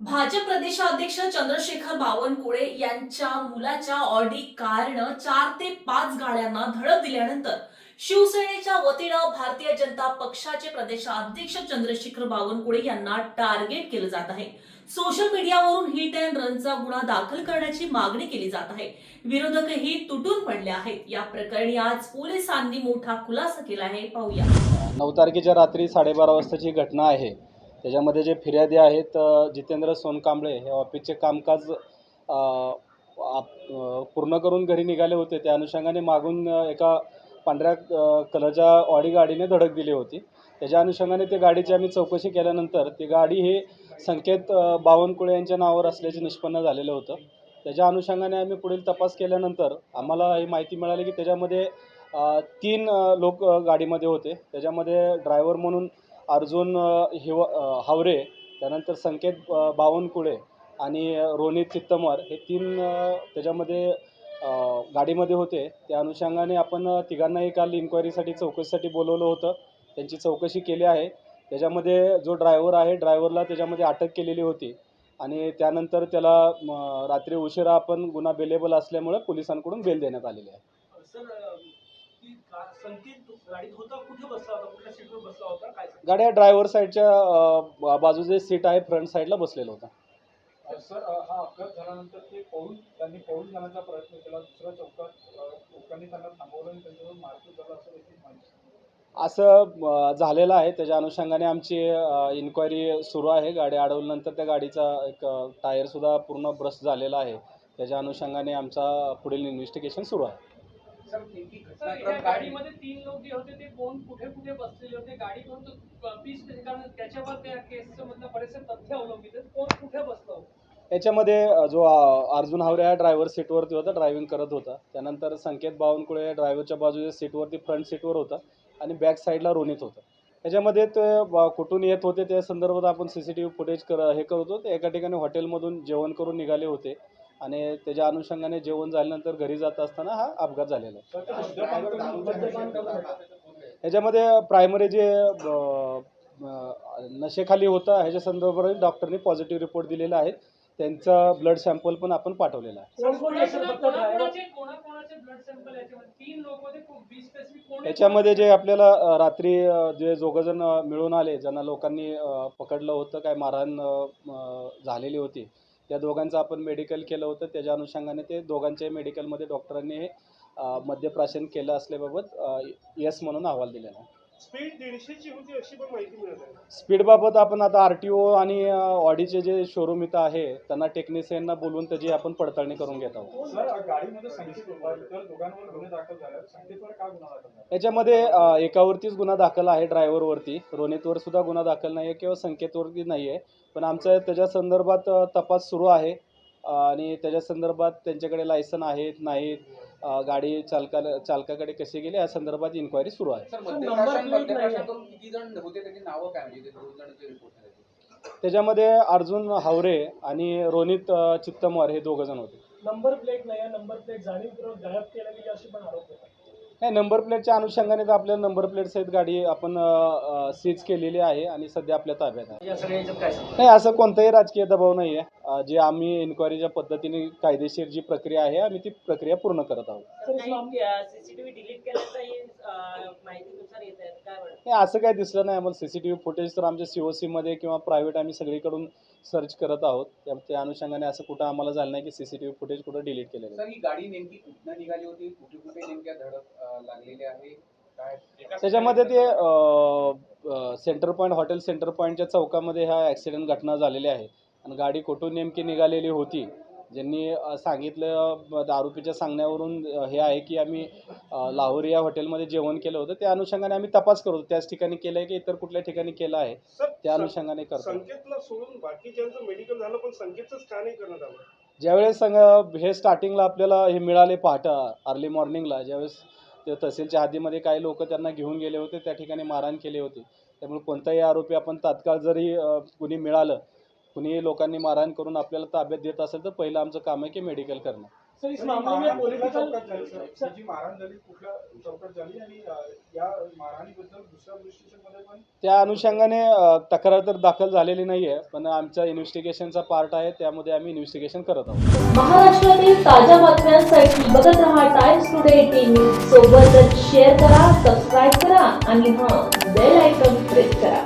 भाजप प्रदेशाध्यक्ष चंद्रशेखर बावनकुळे यांच्या मुलाच्या ऑडी कारनं चार ते पाच गाड्यांना धडक दिल्यानंतर शिवसेनेच्या वतीनं भारतीय जनता पक्षाचे प्रदेशाध्यक्ष चंद्रशेखर बावनकुळे यांना टार्गेट केलं जात आहे. सोशल मीडियावरून हिट अँड रनचा गुन्हा दाखल करण्याची मागणी केली जात आहे. विरोधकही तुटून पडले आहेत. या प्रकरणी आज पोलिसांनी मोठा खुलासा केला आहे. पाहूया. नऊ तारखेच्या रात्री साडेबारा वाजताची घटना आहे. त्याच्यामध्ये जे फिर्यादी आहेत जितेंद्र सोनकांबळे हे ऑफिसचे कामकाज आप- पूर्ण करून घरी निघाले होते. त्या अनुषंगाने मागून एका पांढऱ्या कलरच्या ऑडी गाडीने धडक दिली होती. त्याच्या अनुषंगाने ते गाडीची आम्ही चौकशी केल्यानंतर ती गाडी हे संकेत बावनकुळे यांच्या नावावर असल्याचे निष्पन्न झालेलं होतं. त्याच्या अनुषंगाने आम्ही पुढील तपास केल्यानंतर आम्हाला ही माहिती मिळाली की त्याच्यामध्ये तीन लोक गाडीमध्ये होते. त्याच्यामध्ये ड्रायव्हर म्हणून अर्जुन हिव हावरे त्यानंतर संकेत बावनकुळे आणि रोनित चित्तमर हे तीन त्याच्यामध्ये गाडीमध्ये होते. त्या अनुषंगाने आपण तिघांनाही काल इन्क्वायरीसाठी चौकशीसाठी बोलवलं होतं. त्यांची चौकशी केली आहे. त्याच्यामध्ये जो ड्रायव्हर आहे ड्रायव्हरला त्याच्यामध्ये अटक केलेली होती आणि त्यानंतर त्याला रात्री उशिरा आपण गुन्हा बेलेबल असल्यामुळे पोलिसांकडून बेल देण्यात आलेली आहे. गाड्या ड्रायव्हर साईडच्या अ, बा- बाजूचे सीट आहे फ्रंट साईडला बसलेलं होतं. सर अ, हा अपघात झाल्यानंतर ते पळून त्यांनी पळून जाण्याचा प्रयत्न केला. दुसऱ्या चौकात अ, लोकांनी त्यांना थांबवलं आणि त्यांच्यावर मारपीट झाला असं देखील झालेलं आहे. त्याच्या अनुषंगाने आमची इन्क्वायरी सुरू आहे. गाडी अडवल्यानंतर त्या गाडीचा एक अ, टायरसुद्धा पूर्ण ब्रस्ट झालेला आहे. त्याच्या अनुषंगाने आमचा पुढील इन्व्हेस्टिगेशन सुरू आहे. सर नेमकी सर घटनाक्रम या काय गाडीमध्ये तीन लोक जे होते ते कोण कुठे कुठे बसलेले होते? गाडी कोणतं पीस कारण त्याच्यावर त्या केसचं मधलं बरेचसे तथ्य अवलंबित आहेत. कोण कुठे याच्यामध्ये जो अर्जुन हावरे हा ड्रायव्हर सीटवरती होता ड्रायव्हिंग करत होता. त्याननंतर संकेत बावनकुळे ड्रायव्हरच्या बाजूच्या सीटवरती फ्रंट सीटवर होता आणि बॅक साईडला रोनित होतं. त्याच्यामध्ये ते कुठून येत होते त्या संदर्भात आपण C C T V footage कर हे करत होतो. ते एका ठिकाणी हॉटेलमधून जेवण करून निघाले होते. आणि त्याच्या अनुषंगाने जेवण झाल्यानंतर घरी जात असताना हा अपघात झालेला आहे. याच्यामध्ये प्रायमरी जे नशेखाली होता ह्याच्या संदर्भात डॉक्टरने पॉझिटिव्ह रिपोर्ट दिलेला आहे. त्यांचा ब्लड सॅम्पल पण आपण पाठवलेला आहे. कोण- कोणाकोणाचे कोणाकोणाचे ब्लड सॅम्पल याच्यामध्ये तीन लोक होते बी स्पेसिफिक कोण याच्यामध्ये जे आपल्याला अ, रात्री अ, जे दोघंजण अ, मिळून आले ज्यांना लोकांनी अ, पकडलं होतं काय मारहाण अ, झालेली होती त्या दोघांचं आपण मेडिकल केलं होतं. त्याच्या अनुषंगाने ते दोघांच्याही मेडिकलमध्ये डॉक्टरांनी हे मद्यप्राशन केलं असल्याबाबत यस म्हणून अहवाल दिलेला आहे. स्पीड दीडशेची होती अशी पण माहिती मिळत आहे. स्पीडबाबत आपण आता आर टी ओ आणि ऑडीचे जे शोरूम इथं आहे त्यांना टेक्निशियनना बोलवून त्याची आपण पडताळणी करून घेत आहोत. सर अ, गाडीमध्ये संकेत होता. इतर दोघांवर गुन्हे दाखल झाले आहेत. संकेतवर का गुन्हा दाखल झाला? याच्यामध्ये अ, एकावरतीच गुन्हा दाखल आहे ड्रायव्हरवरती रोनितवर सुद्धा गुन्हा दाखल नाही आहे किंवा संकेतवरती नाही आहे पण आमचा त्याच्या संदर्भात अ, तपास सुरू आहे. अ, आणि त्याच्या संदर्भात त्यांच्याकडे लायसन आहेत नाहीत. गाडी चालकाला चालकाकडे कसे गेले? या संदर्भात इन्क्वायरी सुरू आहे. म्हणजे ते दोन जणांचे रिपोर्ट झाले त्याच्यामध्ये अर्जुन हावरे आणि रोनित चित्तमवार हे दोघं जण होते. नंबर प्लेट नाही नंबर प्लेट जाणीवपूर्वक गायब केल्या गेली अशी पण आरोप होता नाही नंबर प्लेटच्या अनुषंगाने तर आपल्या नंबर प्लेट सहित गाडी आपण सीज केलेली आहे आणि सध्या आपल्या ताब्यात आहे? नाही असं कोणताही राजकीय दबाव नाही आहे जे आम्ही इन्क्वायरीच्या पद्धतीने कायदेशीर जी प्रक्रिया आहे आम्ही ती प्रक्रिया पूर्ण करत आहोत. सीसीटीव्ही डिलीट केल्याचाही अं, माहितीनुसार येत आहेत. काय वाटतं? नाही असं काही दिसलं नाही आम्हाला. C C T V footage तर आमच्या सी ओ सीमध्ये किंवा प्रायव्हेट आम्ही सगळीकडून सर्च करत आहोत. त्या अनुषंगाने असं कुठं आम्हाला झालं नाही की C C T V footage कुठं डिलीट केलेलं आहे. ही गाडी नेमकी कुठनं निघाली होती? कुठे कुठे नेमक्या धडक अ, लागलेल्या आहे? त्याच्यामध्ये ते सेंटर पॉईंट हॉटेल सेंटर पॉईंटच्या चौकामध्ये ह्या ॲक्सिडेंट घटना झालेल्या आहे. आणि गाडी कुठून नेमकी निघालेली होती? ज्यांनी सांगितलं अ, आरोपीच्या सांगण्यावरून हे आहे की आम्ही लाहोर या हॉटेलमध्ये जेवण केलं होतं. त्या अनुषंगाने आम्ही तपास करतो त्याच ठिकाणी केलं आहे की इतर कुठल्या ठिकाणी केलं आहे? त्या अनुषंगाने करतो. संकेतला सोडून बाकीच्यांचं मेडिकल झालं पण संकेतच का नाही करण्यात आलं? ज्यावेळेस हे स्टार्टिंगला आपल्याला हे मिळाले पहाटा अर्ली मॉर्निंगला ज्यावेळेस ते तहसीलच्या हद्दीमध्ये काही लोक त्यांना घेऊन गेले होते त्या ठिकाणी मारहाण केली होती. त्यामुळे कोणताही आरोपी आपण तात्काळ जरी कुणी मिळालं कुणी लोकांनी मारहाण करून आपल्याला ताब्यात देत असेल तर पहिलं आमचं काम आहे की मेडिकल करणं. सर इस सर, मामले में मारहाण कुठल्या पॉलिटिकल चौकात झाली सर जी मारहाण झाली कुठल्या चौकात झाली आणि अ, या मारहाणीबद्दल दुसऱ्या पोलीस स्टेशनमध्ये पण त्या अनुषंगाने अ, तक्रार तर दाखल झालेली नाही आहे पण आमच्या इन्व्हेस्टिगेशनचा पार्ट आहे त्यामध्ये आम्ही इन्व्हेस्टिगेशन करत आहोत. महाराष्ट्रातील ताज्या बातम्यांसाठी बघत रहा टाइम्स टुडे टीव्ही सोबतच शेअर करा सबस्क्राईब करा आणि हां बेल आयकॉन प्रेस करा.